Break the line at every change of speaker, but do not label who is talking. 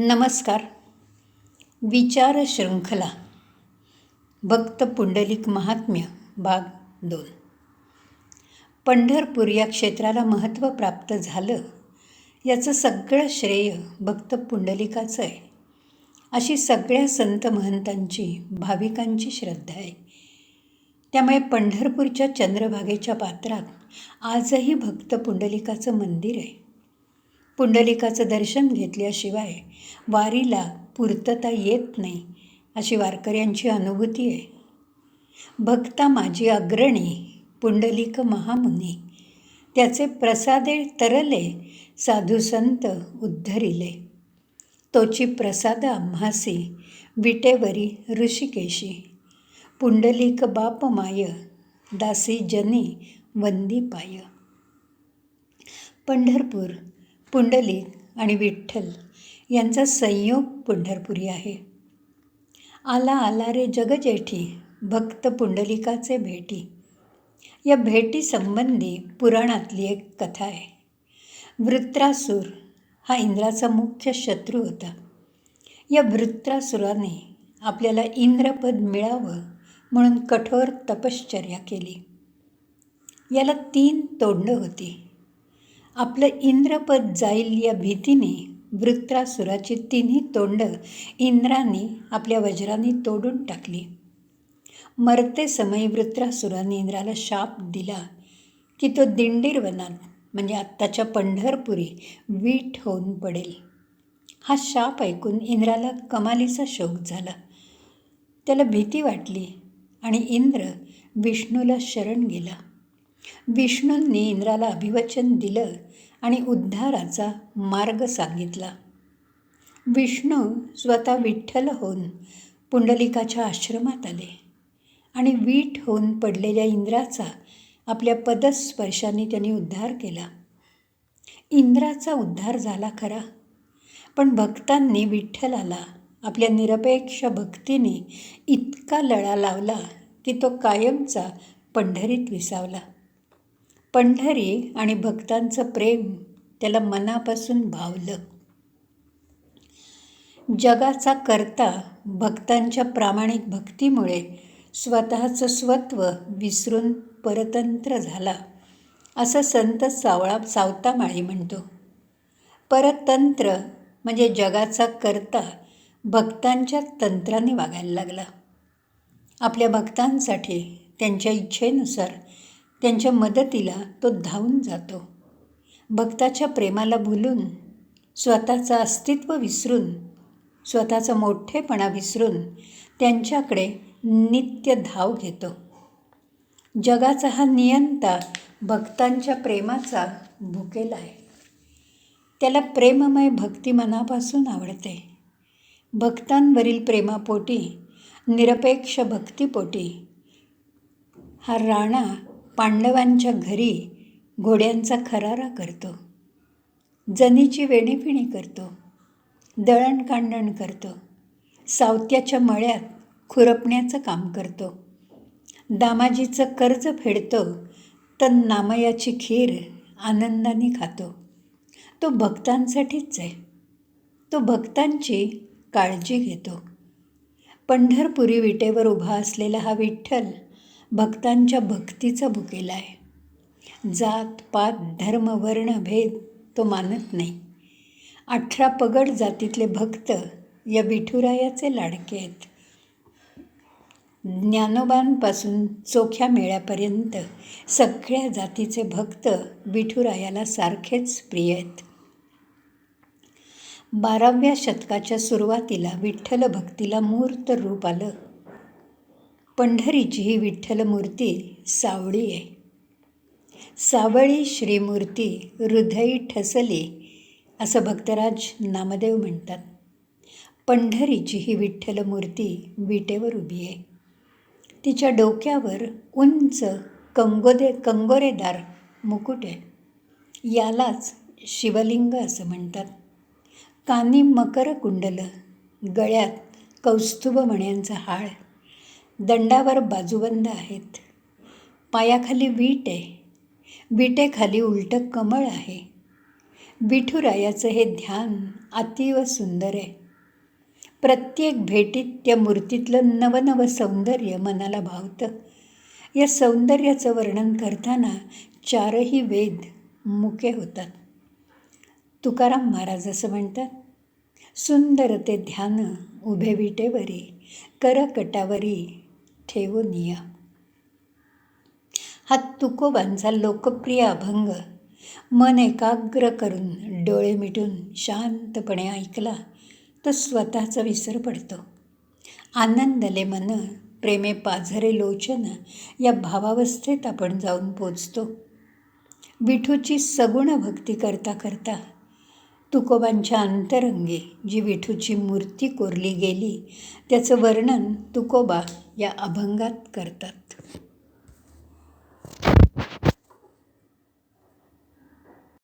नमस्कार. विचार शृंखला भक्त पुंडलिक महात्म्य भाग दोन. पंढरपूर या क्षेत्राला महत्त्व प्राप्त झालं याचं सगळं श्रेय भक्त पुंडलिकाचं आहे. अशी सगळ्या संत महंतांची भाविकांची श्रद्धा आहे. त्यामुळे पंढरपूरच्या चंद्रभागेच्या पात्रात आजही भक्त पुंडलिकाचं मंदिर आहे. पुंडलिकाचं दर्शन घेतल्याशिवाय वारीला पूर्तता येत नाही अशी वारकऱ्यांची अनुभूती आहे. भक्ता माझी अग्रणी पुंडलिक महामुनी त्याचे प्रसादे तरले साधू संत उद्धरिले. तोची प्रसाद आम्हासी विटेवरी ऋषिकेशी पुंडलिक बाप माय दासी जनी वंदी पाय पंढरपूर पुंडलिक आणि विठ्ठल यांचा संयोग पंढरपुरी आहे. आला आला रे जगजेठी भक्त पुंडलिकाचे भेटी. या भेटीसंबंधी पुराणातली एक कथा आहे. वृत्रासूर हा इंद्राचा मुख्य शत्रू होता. या वृत्रासुराने आपल्याला इंद्रपद मिळावं म्हणून कठोर तपश्चर्या केली. याला तीन तोंडं होती. आपलं इंद्रपद जाईल या भीतीने वृत्रासुराची तिन्ही तोंड इंद्राने आपल्या वज्राने तोडून टाकली. मरते समय वृत्रासुराने इंद्राला शाप दिला की तो दिंडीरवनात म्हणजे आत्ताच्या पंढरपुरी वीट होऊन पडेल. हा शाप ऐकून इंद्राला कमालीचा शोक झाला. त्याला भीती वाटली आणि इंद्र विष्णूला शरण गेला. विष्णूंनी इंद्राला अभिवचन दिलं आणि उद्धाराचा मार्ग सांगितला. विष्णू स्वतः विठ्ठल होऊन पुंडलिकाच्या आश्रमात आले आणि वीट होऊन पडलेल्या इंद्राचा आपल्या पदस्पर्शाने त्यांनी उद्धार केला. इंद्राचा उद्धार झाला खरा पण भक्तांनी विठ्ठलाला आपल्या निरपेक्ष भक्तीने इतका लळा लावला की तो कायमचा पंढरीत विसावला. पंढरी आणि भक्तांचं प्रेम त्याला मनापासून भावलं. जगाचा करता भक्तांच्या प्रामाणिक भक्तीमुळे स्वतःचं स्वत्व विसरून परतंत्र झाला असं संत सावळा सावतामाळी म्हणतो. परतंत्र म्हणजे जगाचा करता भक्तांच्या तंत्राने वागायला लागला. आपल्या भक्तांसाठी त्यांच्या इच्छेनुसार त्यांच्या मदतीला तो धावून जातो. भक्ताच्या प्रेमाला भुलून स्वतःचं अस्तित्व विसरून स्वतःचा मोठेपणा विसरून त्यांच्याकडे नित्य धाव घेतो. जगाचा हा नियंता भक्तांच्या प्रेमाचा भुकेला आहे. त्याला प्रेममय भक्ती मनापासून आवडते. भक्तांवरील प्रेमापोटी निरपेक्ष भक्तीपोटी हा राणा पांडवांच्या घरी घोड्यांचा खरारा करतो. जनीची वेणीपिणी करतो. दळणकांडण करतो. सावत्याच्या मळ्यात खुरपण्याचं काम करतो. दामाजीचं कर्ज फेडतो. तर नामयाची खीर आनंदाने खातो. तो भक्तांसाठीच आहे. तो भक्तांची काळजी घेतो. पंढरपुरी विटेवर उभा असलेला हा विठ्ठल भक्तांच्या भक्तीचा भुकेला आहे. जात पात धर्म वर्ण भेद तो मानत नाही. अठरा पगड जातीतले भक्त या विठुरायाचे लाडके आहेत. ज्ञानोबांपासून चोख्या मेळ्यापर्यंत सगळ्या जातीचे भक्त विठुरायाला सारखेच प्रिय आहेत. बाराव्या शतकाच्या सुरुवातीला विठ्ठल भक्तीला मूर्त रूप आलं. पंढरीची ही विठ्ठल मूर्ती सावळी आहे. सावळी श्रीमूर्ती हृदयी ठसली असं भक्तराज नामदेव म्हणतात. पंढरीची ही विठ्ठल मूर्ती विटेवर उभी आहे. तिच्या डोक्यावर उंच कंगोदे कंगोरेदार मुकुट आहे. यालाच शिवलिंग असं म्हणतात. कानी मकर कुंडल गळ्यात कौस्तुभ मण्यांचा हाळ दंडावर बाजूबंद आहेत. पायाखाली वीट आहे. विटेखाली उलटं कमळ आहे. विठुरायाचं हे ध्यान अतीव सुंदर आहे. प्रत्येक भेटीत त्या मूर्तीतलं नवनवं सौंदर्य मनाला भावतं. या सौंदर्याचं वर्णन करताना चारही वेद मुके होतात. तुकाराम महाराज असं म्हणतात सुंदर ते ध्यान उभे विटेवरी करकटावरी ठेवूनिया हा तुकोबांचा लोकप्रिय अभंग मन एकाग्र करून डोळे मिटून शांतपणे ऐकला तर स्वतःचा विसर पडतो. आनंदले मन प्रेमे पाझरे लोचन या भावावस्थेत आपण जाऊन पोचतो. विठूची सगुण भक्ती करता करता तुकोबांच्या अंतरंगी जी विठूची मूर्ती कोरली गेली त्याचं वर्णन तुकोबा या अभंगात करतात.